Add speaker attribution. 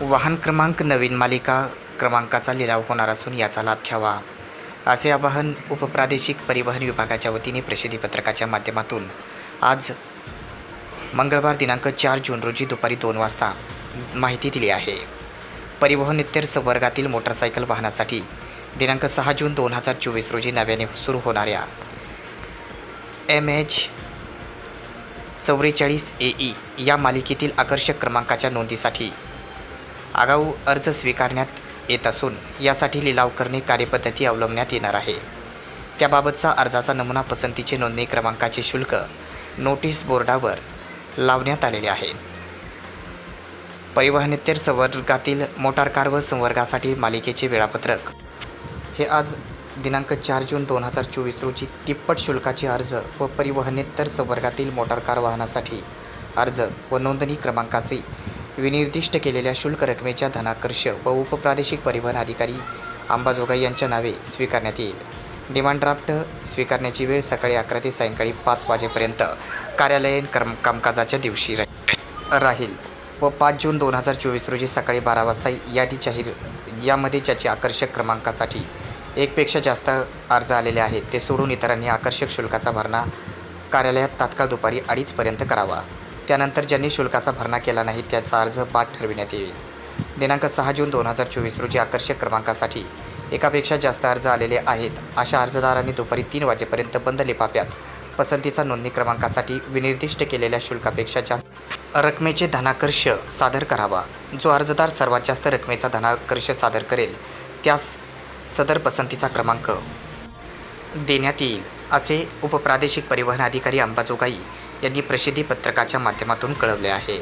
Speaker 1: वाहन क्रमांक नवीन मालिका क्रमांकाचा लिलाव होणार असून याचा लाभ घ्यावा. असे आवाहन उपप्रादेशिक परिवहन विभागाच्या वतीने प्रसिद्धीपत्रकाच्या माध्यमातून. आज मंगळवार दिनांक चार जून रोजी दुपारी दोन वाजता माहिती दिली आहे. परिवहन इतर संवर्गातील मोटरसायकल वाहनासाठी दिनांक सहा जून दोन हजार चोवीस रोजी नव्याने सुरू होणाऱ्या एम एच चौवेचाळीस ए ई या मालिकेतील आकर्षक क्रमांकाच्या नोंदीसाठी आगाऊ अर्ज स्वीकारण्यात येत असून यासाठी लिलाव करणे कार्यपद्धती अवलंबण्यात येणार आहे. त्याबाबतचा अर्जाचा नमुना पसंतीचे नोंदणी क्रमांकाचे शुल्क नोटीस बोर्डावर लावण्यात आलेले आहे. परिवहनेतर संवर्गातील मोटार कार व संवर्गासाठी मालिकेचे वेळापत्रक. हे आज दिनांक चार जून दोन हजार चोवीस रोजी तिप्पट शुल्काचे अर्ज व परिवहनेतर संवर्गातील मोटार कार वाहनासाठी अर्ज व नोंदणी क्रमांकाचे विनिर्दिष्ट केलेल्या शुल्क रकमेच्या धनाकर्ष व उपप्रादेशिक परिवहन अधिकारी अंबाजोगाई यांच्या नावे स्वीकारण्यात येईल. डिमांड ड्राफ्ट स्वीकारण्याची वेळ सकाळी अकरा ते सायंकाळी पाच वाजेपर्यंत कार्यालयीन कर्म कामकाजाच्या दिवशी राहील व पाच जून दोन हजार चोवीस रोजी सकाळी बारा वाजता यादी जाहीर यामध्ये ज्याची आकर्षक क्रमांकासाठी एकपेक्षा जास्त अर्ज आलेले आहेत ते सोडून इतरांनी आकर्षक शुल्काचा भरणा कार्यालयात तात्काळ दुपारी अडीचपर्यंत करावा. त्यानंतर ज्यांनी शुल्काचा भरणा केला नाही त्याचा अर्ज बाद ठरविण्यात येईल. दिनांक सहा जून दोन हजार चोवीस रोजी आकर्षक क्रमांकासाठी एकापेक्षा जास्त अर्ज आलेले आहेत. अशा अर्जदारांनी दुपारी तीन वाजेपर्यंत बंद लिफाफ्यात पसंतीचा नोंदणी क्रमांकासाठी विनिर्दिष्ट केलेल्या शुल्कापेक्षा जास्त रकमेचे धनाकर्ष सादर करावा. जो अर्जदार सर्वात जास्त रकमेचा धनाकर्ष सादर करेल त्यास सदर पसंतीचा क्रमांक देण्यात येईल असे उपप्रादेशिक परिवहन अधिकारी अंबाजोगाई यांनी प्रसिद्धी पत्रकाच्या माध्यमातून कळवले आहे.